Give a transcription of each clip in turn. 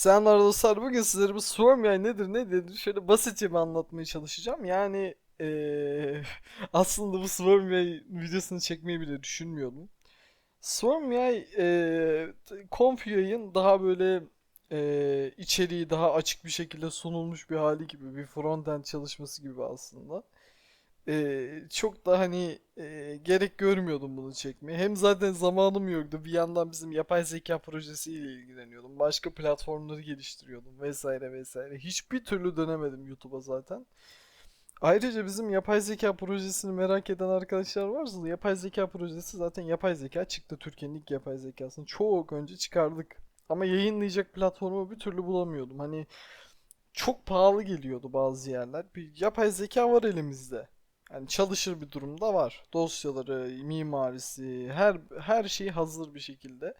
Selamlar dostlar. Bugün sizlere bu Swarm yay nedir ne nedir şöyle basitçe bir anlatmaya çalışacağım. Yani eee, aslında bu Swarm yay videosunu çekmeyi bile düşünmüyordum. Swarm yay yayın daha böyle eee, içeriği daha açık bir şekilde sunulmuş bir hali gibi bir frontend çalışması gibi aslında. Ee, çok da hani e, gerek görmüyordum bunu çekmeye. Hem zaten zamanım yoktu. Bir yandan bizim yapay zeka projesiyle ilgileniyordum. Başka platformları geliştiriyordum vesaire vesaire. Hiçbir türlü dönemedim YouTube'a zaten. Ayrıca bizim yapay zeka projesini merak eden arkadaşlar varsa yapay zeka projesi zaten yapay zeka çıktı. Türkiye'nin ilk yapay zekasını çok önce çıkardık. Ama yayınlayacak platformu bir türlü bulamıyordum. Hani çok pahalı geliyordu bazı yerler. Bir yapay zeka var elimizde. Yani çalışır bir durumda var. Dosyaları, mimarisi, her her şey hazır bir şekilde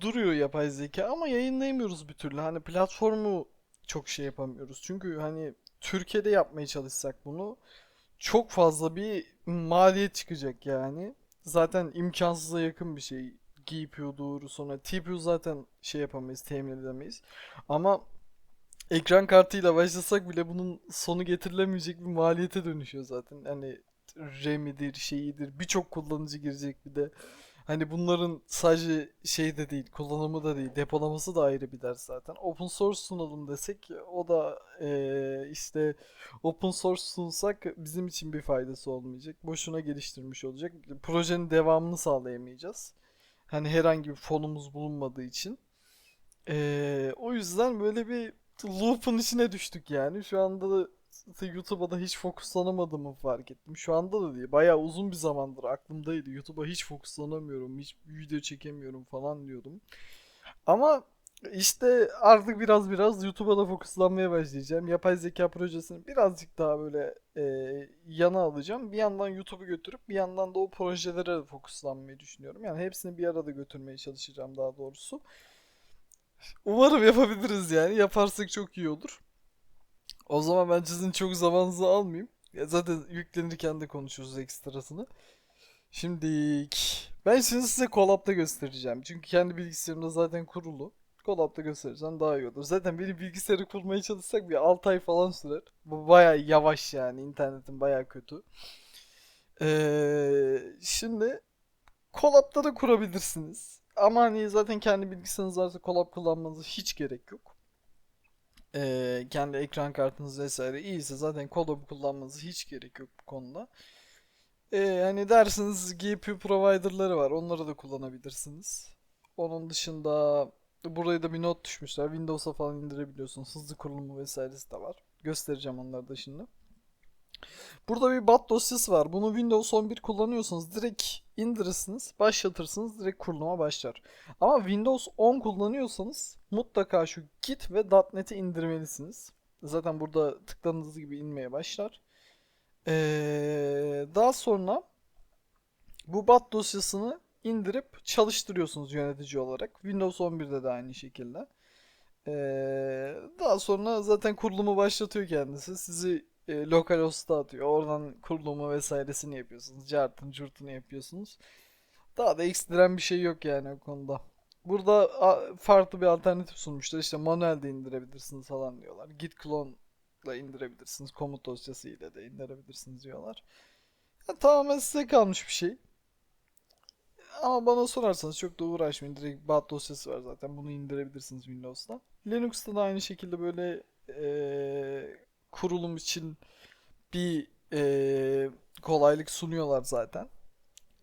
duruyor yapay zeka ama yayınlayamıyoruz bir türlü. Hani platformu çok şey yapamıyoruz. Çünkü hani Türkiye'de yapmaya çalışsak bunu çok fazla bir maliyet çıkacak yani. Zaten imkansıza yakın bir şey. GPU'dur sonra TPU zaten şey yapamayız, temin edemeyiz. Ama ekran kartıyla başlasak bile bunun sonu getirilemeyecek bir maliyete dönüşüyor zaten. Hani RAM'idir, şeyidir, birçok kullanıcı girecek bir de. Hani bunların sadece şey de değil, kullanımı da değil, depolaması da ayrı bir ders zaten. Open source sunalım desek o da eee, işte open source sunsak bizim için bir faydası olmayacak. Boşuna geliştirmiş olacak. Projenin devamını sağlayamayacağız. Hani herhangi bir fonumuz bulunmadığı için. Eee, o yüzden böyle bir loop'un içine düştük yani. Şu anda da YouTube'a da hiç fokuslanamadığımı fark ettim. Şu anda da değil. Bayağı uzun bir zamandır aklımdaydı. YouTube'a hiç fokuslanamıyorum. Hiç video çekemiyorum falan diyordum. Ama işte artık biraz biraz YouTube'a da fokuslanmaya başlayacağım. Yapay zeka projesini birazcık daha böyle e, yana alacağım. Bir yandan YouTube'u götürüp bir yandan da o projelere fokuslanmayı düşünüyorum. Yani hepsini bir arada götürmeye çalışacağım daha doğrusu. Umarım yapabiliriz yani. Yaparsak çok iyi olur. O zaman ben sizin çok zamanınızı almayayım. Ya zaten yüklenirken de konuşuruz ekstrasını. Şimdi ben şimdi size Collab'da göstereceğim. Çünkü kendi bilgisayarımda zaten kurulu. Collab'da göstereceğim daha iyi olur. Zaten benim bilgisayarı kurmaya çalışsak bir 6 ay falan sürer. Bu bayağı yavaş yani. internetim bayağı kötü. Ee, şimdi Collab'da da kurabilirsiniz. Ama hani zaten kendi bilgisayarınız varsa Collab kullanmanıza hiç gerek yok. Ee, kendi ekran kartınız vesaire iyiyse zaten Collab kullanmanıza hiç gerek yok bu konuda. Ee, hani dersiniz GPU provider'ları var. Onları da kullanabilirsiniz. Onun dışında buraya da bir not düşmüşler. Windows'a falan indirebiliyorsunuz. Hızlı kurulumu vesairesi de var. Göstereceğim onları da şimdi. Burada bir bat dosyası var. Bunu Windows 11 kullanıyorsanız direkt indirirsiniz, başlatırsınız, direkt kuruluma başlar. Ama Windows 10 kullanıyorsanız mutlaka şu Git ve .NET'i indirmelisiniz. Zaten burada tıkladığınız gibi inmeye başlar. Ee, daha sonra bu bat dosyasını indirip çalıştırıyorsunuz yönetici olarak. Windows 11'de de aynı şekilde. Ee, daha sonra zaten kurulumu başlatıyor kendisi. Sizi e, localhost'a atıyor. Oradan kurulumu vesairesini yapıyorsunuz. Cartını curtunu yapıyorsunuz. Daha da ekstrem bir şey yok yani o konuda. Burada farklı bir alternatif sunmuşlar. İşte manuel de indirebilirsiniz falan diyorlar. Git clone'la indirebilirsiniz. Komut dosyası ile de indirebilirsiniz diyorlar. Ya, tamamen size kalmış bir şey. Ama bana sorarsanız çok da uğraşmayın. Direkt bat dosyası var zaten. Bunu indirebilirsiniz Windows'ta. Linux'ta da aynı şekilde böyle eee, kurulum için bir eee, kolaylık sunuyorlar zaten.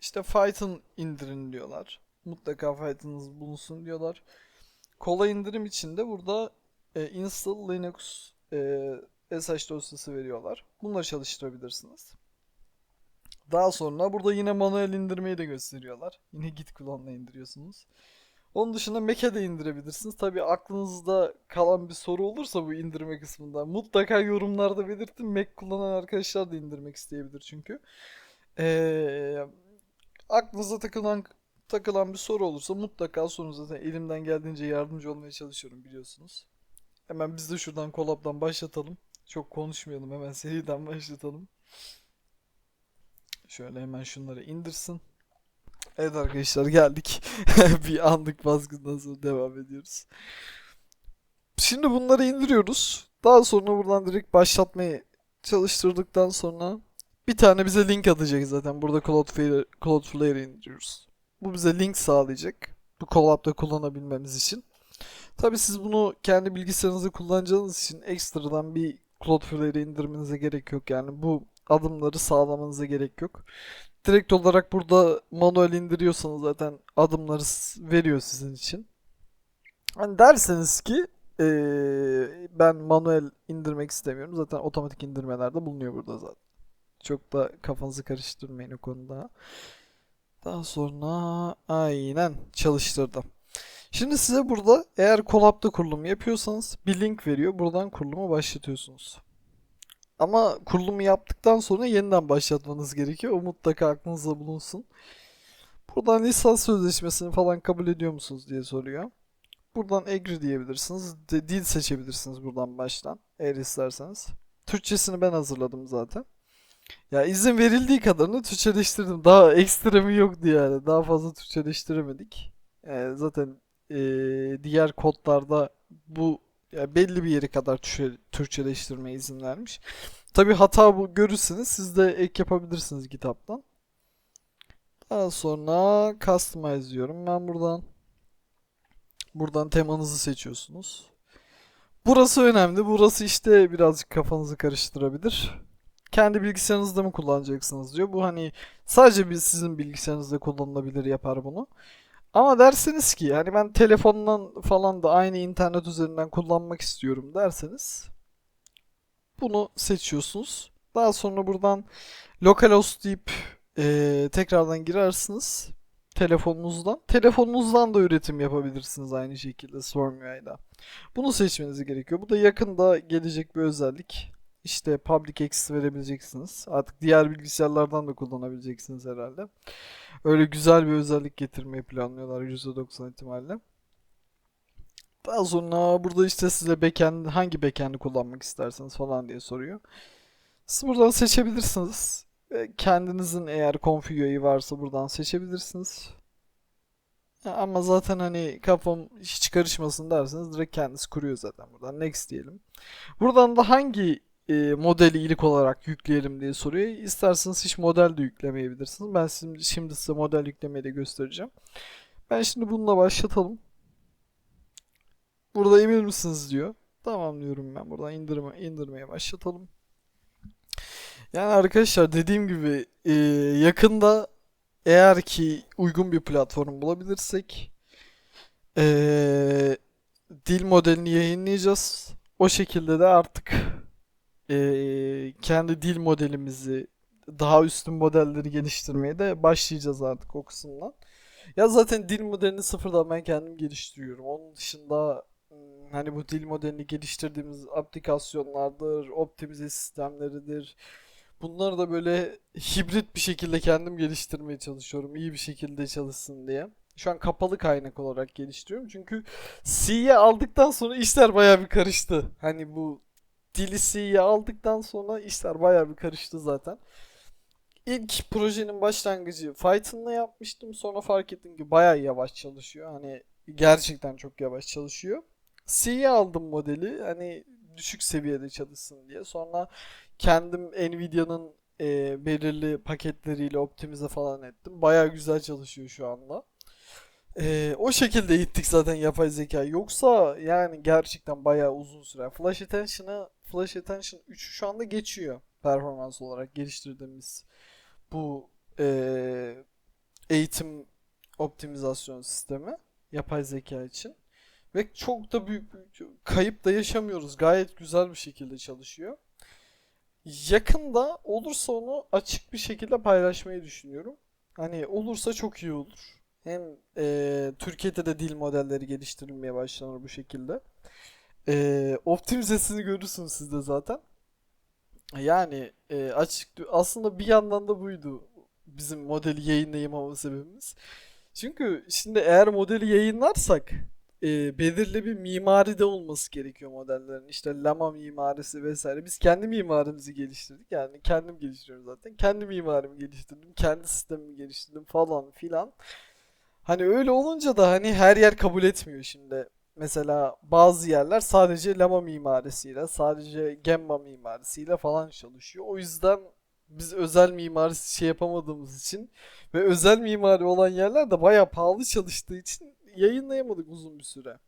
İşte Python indirin diyorlar. Mutlaka Python'ınız bulunsun diyorlar. Kolay indirim için de burada e, install Linux e, SH dosyası veriyorlar. Bunları çalıştırabilirsiniz. Daha sonra burada yine manuel indirmeyi de gösteriyorlar. Yine git kullanla indiriyorsunuz. Onun dışında Mac'e de indirebilirsiniz. Tabii aklınızda kalan bir soru olursa bu indirme kısmında mutlaka yorumlarda belirtin. Mac kullanan arkadaşlar da indirmek isteyebilir çünkü. Ee, aklınıza takılan takılan bir soru olursa mutlaka sorun zaten elimden geldiğince yardımcı olmaya çalışıyorum biliyorsunuz. Hemen biz de şuradan Collab'dan başlatalım. Çok konuşmayalım hemen seriden başlatalım. Şöyle hemen şunları indirsin. Evet arkadaşlar geldik. Bir anlık baskından sonra devam ediyoruz. Şimdi bunları indiriyoruz. Daha sonra buradan direkt başlatmayı çalıştırdıktan sonra bir tane bize link atacak zaten. Burada Cloudflare, Cloudflare indiriyoruz. Bu bize link sağlayacak. Bu Collab'da kullanabilmemiz için. Tabii siz bunu kendi bilgisayarınızda kullanacağınız için ekstradan bir Cloudflare indirmenize gerek yok. Yani bu adımları sağlamanıza gerek yok. Direkt olarak burada manuel indiriyorsanız zaten adımları veriyor sizin için. Hani derseniz ki eee, ben manuel indirmek istemiyorum. Zaten otomatik indirmeler de bulunuyor burada zaten. Çok da kafanızı karıştırmayın o konuda. Daha sonra aynen çalıştırdım. Şimdi size burada eğer Collab'da kurulum yapıyorsanız bir link veriyor. Buradan kurulumu başlatıyorsunuz. Ama kurulumu yaptıktan sonra yeniden başlatmanız gerekiyor. O mutlaka aklınızda bulunsun. Buradan lisans sözleşmesini falan kabul ediyor musunuz diye soruyor. Buradan agree diyebilirsiniz. De- dil seçebilirsiniz buradan baştan eğer isterseniz. Türkçesini ben hazırladım zaten. Ya izin verildiği kadarını Türkçeleştirdim. Daha ekstremi yoktu yani. Daha fazla Türkçeleştiremedik. Ee, zaten ee, diğer kodlarda bu ya belli bir yere kadar Türkçe, Türkçeleştirmeye izin vermiş. Tabii hata bu görürseniz siz de ek yapabilirsiniz kitaptan. Daha sonra customize diyorum ben buradan. Buradan temanızı seçiyorsunuz. Burası önemli. Burası işte birazcık kafanızı karıştırabilir. Kendi bilgisayarınızda mı kullanacaksınız diyor. Bu hani sadece sizin bilgisayarınızda kullanılabilir yapar bunu. Ama derseniz ki hani ben telefondan falan da aynı internet üzerinden kullanmak istiyorum derseniz bunu seçiyorsunuz. Daha sonra buradan localhost deyip eee, tekrardan girersiniz telefonunuzdan. Telefonunuzdan da üretim yapabilirsiniz aynı şekilde SwarmUI'da. Bunu seçmeniz gerekiyor. Bu da yakında gelecek bir özellik. İşte public access verebileceksiniz. Artık diğer bilgisayarlardan da kullanabileceksiniz herhalde. Öyle güzel bir özellik getirmeyi planlıyorlar %90 ihtimalle. Daha sonra burada işte size backend, hangi backend'i kullanmak isterseniz falan diye soruyor. Siz buradan seçebilirsiniz. Kendinizin eğer configure'ı varsa buradan seçebilirsiniz. Ama zaten hani kafam hiç karışmasın derseniz direkt kendisi kuruyor zaten buradan. Next diyelim. Buradan da hangi e, modeli ilk olarak yükleyelim diye soruyor. İsterseniz hiç model de yüklemeyebilirsiniz. Ben şimdi, şimdi size model yüklemeyi de göstereceğim. Ben şimdi bununla başlatalım. Burada emin misiniz diyor. Tamam diyorum ben. Buradan indirme, indirmeye başlatalım. Yani arkadaşlar dediğim gibi e, yakında eğer ki uygun bir platform bulabilirsek e, dil modelini yayınlayacağız. O şekilde de artık e, kendi dil modelimizi daha üstün modelleri geliştirmeye de başlayacağız artık o kısımdan. Ya zaten dil modelini sıfırdan ben kendim geliştiriyorum. Onun dışında hani bu dil modelini geliştirdiğimiz aplikasyonlardır, optimize sistemleridir. Bunları da böyle hibrit bir şekilde kendim geliştirmeye çalışıyorum. İyi bir şekilde çalışsın diye. Şu an kapalı kaynak olarak geliştiriyorum. Çünkü C'ye aldıktan sonra işler bayağı bir karıştı. Hani bu dili C'ye aldıktan sonra işler bayağı bir karıştı zaten. İlk projenin başlangıcı Python'la yapmıştım. Sonra fark ettim ki bayağı yavaş çalışıyor. Hani gerçekten çok yavaş çalışıyor. C'ye aldım modeli. Hani düşük seviyede çalışsın diye. Sonra kendim Nvidia'nın e, belirli paketleriyle optimize falan ettim. Bayağı güzel çalışıyor şu anda. E, o şekilde gittik zaten yapay zeka. Yoksa yani gerçekten bayağı uzun süre. Flash Attention'ı Flash Attention 3 şu anda geçiyor performans olarak geliştirdiğimiz bu e, eğitim optimizasyon sistemi yapay zeka için. Ve çok da büyük kayıp da yaşamıyoruz. Gayet güzel bir şekilde çalışıyor. Yakında olursa onu açık bir şekilde paylaşmayı düşünüyorum. Hani olursa çok iyi olur. Hem e, Türkiye'de de dil modelleri geliştirilmeye başlanır bu şekilde. E, optimizesini görürsünüz siz de zaten. Yani e, açık aslında bir yandan da buydu bizim modeli yayınlayamama sebebimiz. Çünkü şimdi eğer modeli yayınlarsak e, belirli bir mimari de olması gerekiyor modellerin. İşte Llama mimarisi vesaire. Biz kendi mimarimizi geliştirdik. Yani kendim geliştiriyorum zaten. Kendi mimarimi geliştirdim. Kendi sistemimi geliştirdim falan filan. Hani öyle olunca da hani her yer kabul etmiyor şimdi. Mesela bazı yerler sadece Llama mimarisiyle, sadece Gemma mimarisiyle falan çalışıyor. O yüzden biz özel mimari şey yapamadığımız için ve özel mimari olan yerler de bayağı pahalı çalıştığı için yayınlayamadık uzun bir süre.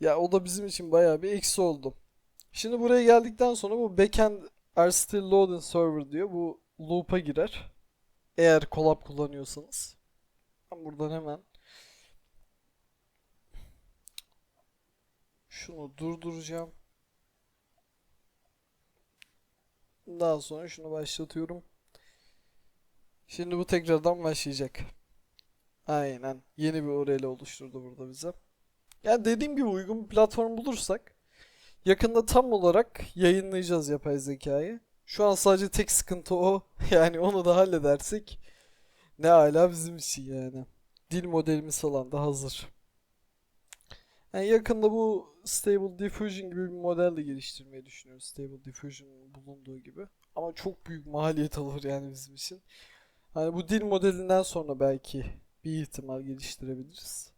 Ya o da bizim için bayağı bir eksi oldu. Şimdi buraya geldikten sonra bu backend are still loading server diyor. Bu loop'a girer. Eğer collab kullanıyorsanız. Ben buradan hemen şunu durduracağım. Daha sonra şunu başlatıyorum. Şimdi bu tekrardan başlayacak. Aynen. Yeni bir URL oluşturdu burada bize. Yani dediğim gibi uygun bir platform bulursak yakında tam olarak yayınlayacağız yapay zekayı. Şu an sadece tek sıkıntı o. Yani onu da halledersek ne ala bizim için yani. Dil modelimiz falan da hazır. Yani yakında bu Stable Diffusion gibi bir model de geliştirmeyi düşünüyoruz. Stable Diffusion'un bulunduğu gibi. Ama çok büyük maliyet alır yani bizim için. Hani bu dil modelinden sonra belki bir ihtimal geliştirebiliriz.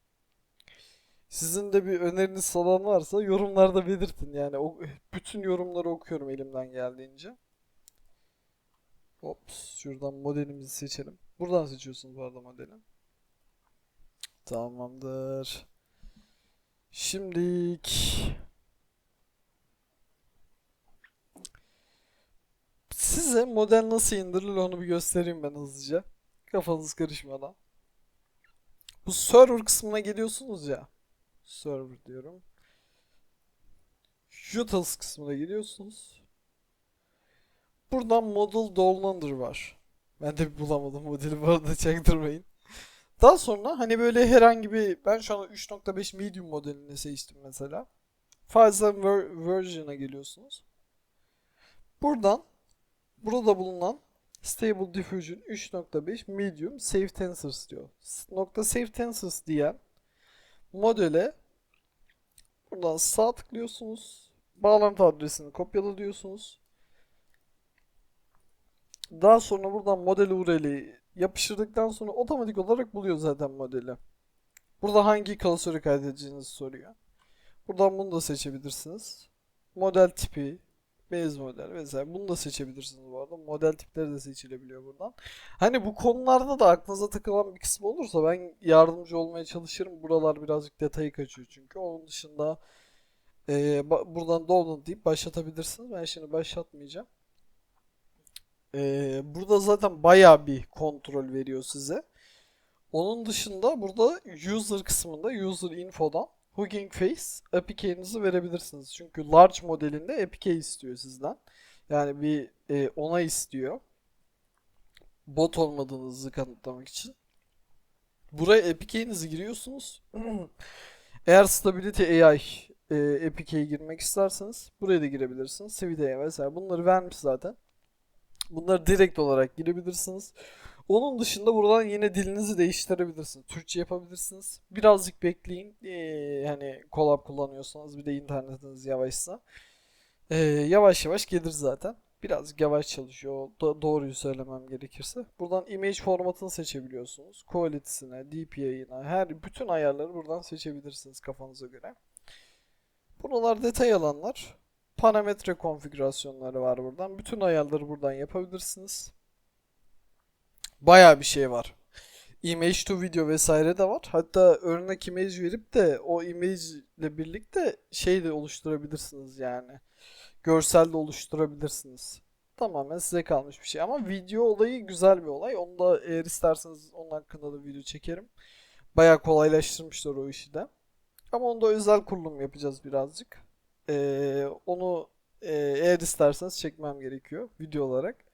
Sizin de bir öneriniz falan varsa yorumlarda belirtin. Yani o, bütün yorumları okuyorum elimden geldiğince. Ops, şuradan modelimizi seçelim. Buradan seçiyorsunuz bu arada modeli. Tamamdır. Şimdilik size model nasıl indirilir onu bir göstereyim ben hızlıca. Kafanız karışmadan. Bu server kısmına geliyorsunuz ya. Server diyorum. Utils kısmına geliyorsunuz. Buradan model downloader var. Ben de bir bulamadım modeli bu arada çaktırmayın. Daha sonra hani böyle herhangi bir ben şu an 3.5 medium modelini seçtim mesela. And ver- version'a geliyorsunuz. Buradan burada bulunan Stable Diffusion 3.5 Medium Save Tensors diyor. Nokta Save Tensors diyen modele buradan sağ tıklıyorsunuz. Bağlantı adresini kopyala diyorsunuz. Daha sonra buradan model URL'i yapıştırdıktan sonra otomatik olarak buluyor zaten modeli. Burada hangi klasörü kaydedeceğinizi soruyor. Buradan bunu da seçebilirsiniz. Model tipi, base model vesaire bunu da seçebilirsiniz bu arada. Model tipleri de seçilebiliyor buradan. Hani bu konularda da aklınıza takılan bir kısım olursa ben yardımcı olmaya çalışırım. Buralar birazcık detayı kaçıyor çünkü. Onun dışında e, buradan download deyip başlatabilirsiniz. Ben şimdi başlatmayacağım. Ee, burada zaten bayağı bir kontrol veriyor size. Onun dışında burada user kısmında user info'dan Hugging Face APK'nizi verebilirsiniz. Çünkü large modelinde APK istiyor sizden. Yani bir e, onay istiyor. Bot olmadığınızı kanıtlamak için. Buraya APK'nizi giriyorsunuz. Eğer Stability AI e, APK'ye girmek isterseniz buraya da girebilirsiniz. Civita'ya vesaire bunları vermiş zaten. Bunları direkt olarak girebilirsiniz. Onun dışında buradan yine dilinizi değiştirebilirsiniz. Türkçe yapabilirsiniz. Birazcık bekleyin. Ee, hani collab kullanıyorsanız bir de internetiniz yavaşsa. Ee, yavaş yavaş gelir zaten. Birazcık yavaş çalışıyor. Do- doğruyu söylemem gerekirse. Buradan image formatını seçebiliyorsunuz. Quality'sine, DPI'ine, her bütün ayarları buradan seçebilirsiniz kafanıza göre. Buralar detay alanlar. Parametre konfigürasyonları var buradan. Bütün ayarları buradan yapabilirsiniz. Bayağı bir şey var. Image to video vesaire de var. Hatta örnek image verip de o image ile birlikte şey de oluşturabilirsiniz yani. Görsel de oluşturabilirsiniz. Tamamen size kalmış bir şey. Ama video olayı güzel bir olay. Onu da eğer isterseniz onun hakkında da video çekerim. Bayağı kolaylaştırmışlar o işi de. Ama onda özel kurulum yapacağız birazcık. Ee, onu e, eğer isterseniz çekmem gerekiyor video olarak.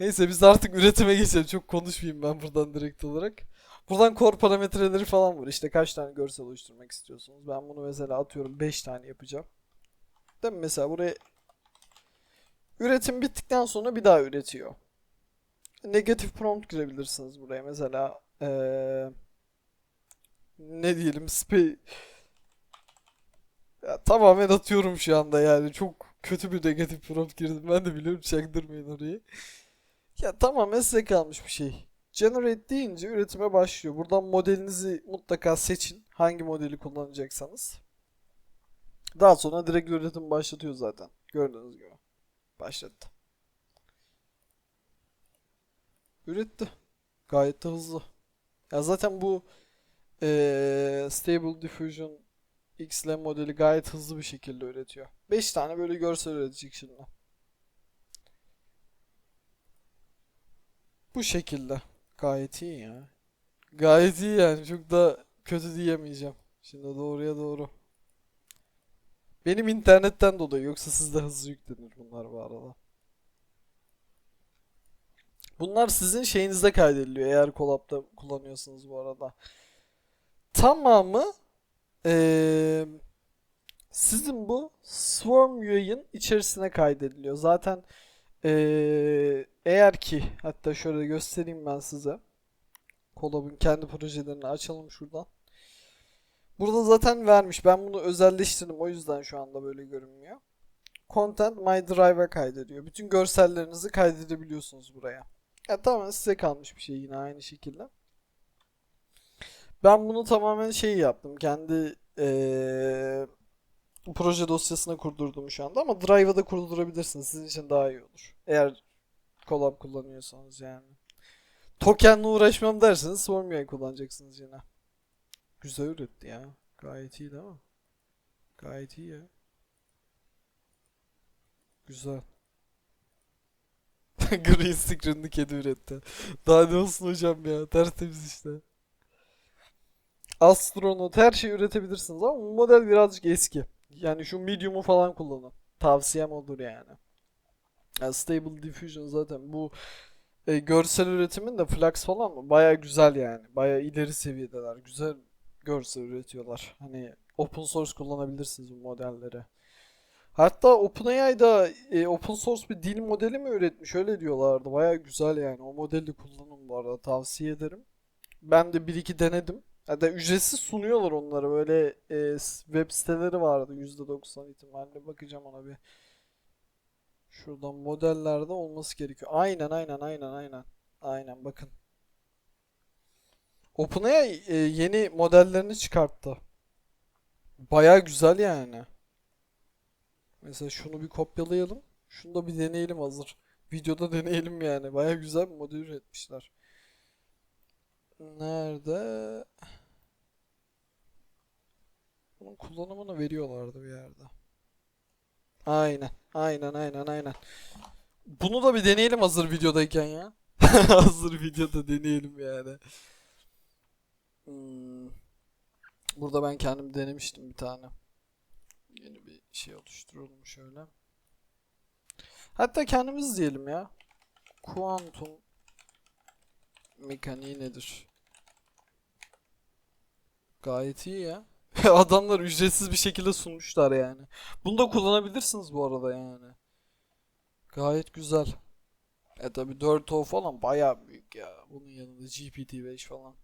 Neyse biz artık üretime geçelim. Çok konuşmayayım ben buradan direkt olarak. Buradan core parametreleri falan var. İşte kaç tane görsel oluşturmak istiyorsunuz. Ben bunu mesela atıyorum 5 tane yapacağım. Değil mi? Mesela buraya üretim bittikten sonra bir daha üretiyor. Negatif prompt girebilirsiniz buraya. Mesela ee, ne diyelim spe ya, tamamen atıyorum şu anda yani. Çok kötü bir negatif prompt girdim. Ben de biliyorum çaktırmayın orayı. Ya tamamen size kalmış bir şey. Generate deyince üretime başlıyor. Buradan modelinizi mutlaka seçin. Hangi modeli kullanacaksanız. Daha sonra direkt üretim başlatıyor zaten. Gördüğünüz gibi. Başlattı. Üretti. Gayet de hızlı. Ya zaten bu eee, Stable Diffusion XLM modeli gayet hızlı bir şekilde üretiyor. 5 tane böyle görsel üretecek şimdi. Bu şekilde. Gayet iyi ya. Gayet iyi yani. Çok da kötü diyemeyeceğim. Şimdi doğruya doğru. Benim internetten dolayı. Yoksa sizde hızlı yüklenir bunlar bu arada. Bunlar sizin şeyinizde kaydediliyor eğer Collab'da kullanıyorsanız bu arada. Tamamı eee, sizin bu Swarm UI'nin içerisine kaydediliyor. Zaten eee, eğer ki hatta şöyle göstereyim ben size. Collab'ın kendi projelerini açalım şuradan. Burada zaten vermiş. Ben bunu özelleştirdim. O yüzden şu anda böyle görünmüyor. Content My Drive'a kaydediyor. Bütün görsellerinizi kaydedebiliyorsunuz buraya. Ya tamamen size kalmış bir şey yine aynı şekilde. Ben bunu tamamen şey yaptım. Kendi eee, proje dosyasına kurdurdum şu anda ama Drive'a da kurdurabilirsiniz. Sizin için daha iyi olur. Eğer Colab kullanıyorsanız yani. Token'le uğraşmam derseniz Swarm kullanacaksınız yine. Güzel üretti ya. Gayet iyi değil mi? Gayet iyi ya. Güzel. Green screen'li kedi üretti. Daha ne olsun hocam ya. Tertemiz işte. Astronaut her şeyi üretebilirsiniz ama bu model birazcık eski. Yani şu medium'u falan kullanın. Tavsiyem olur yani. Ya Stable Diffusion zaten bu e, görsel üretimin de Flux falan? Baya güzel yani. Baya ileri seviyedeler. Güzel görsel üretiyorlar. Hani open source kullanabilirsiniz bu modelleri. Hatta OpenAI'da e, open source bir dil modeli mi üretmiş? Öyle diyorlardı. Baya güzel yani. O modeli kullanın bu arada. Tavsiye ederim. Ben de bir iki denedim. Hatta ücretsiz sunuyorlar onlara. Böyle e, web siteleri vardı. %90 ihtimalle. Bakacağım ona bir. Şuradan modellerde olması gerekiyor. Aynen aynen aynen aynen. Aynen bakın. OpenAI e, yeni modellerini çıkarttı. Baya güzel yani. Mesela şunu bir kopyalayalım. Şunu da bir deneyelim hazır. Videoda deneyelim yani. Baya güzel bir model üretmişler. Nerede? Bunun kullanımını veriyorlardı bir yerde. Aynen. Aynen aynen aynen. Bunu da bir deneyelim hazır videodayken ya. Hazır videoda deneyelim yani. Hmm. Burada ben kendim denemiştim bir tane. Yeni bir şey oluşturalım şöyle. Hatta kendimiz diyelim ya. Kuantum mekaniği nedir? Gayet iyi ya. Adamlar ücretsiz bir şekilde sunmuşlar yani. Bunu da kullanabilirsiniz bu arada yani. Gayet güzel. E tabi 4O falan bayağı büyük ya. Bunun yanında GPT-5 falan.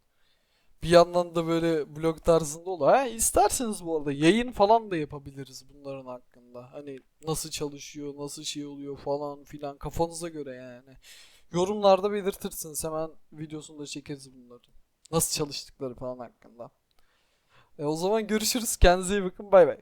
Bir yandan da böyle blog tarzında olur. Ha, isterseniz bu arada yayın falan da yapabiliriz bunların hakkında. Hani nasıl çalışıyor, nasıl şey oluyor falan filan kafanıza göre yani. Yorumlarda belirtirsiniz. Hemen videosunu da çekeriz bunların. Nasıl çalıştıkları falan hakkında. E o zaman görüşürüz. Kendinize iyi bakın. Bay bay.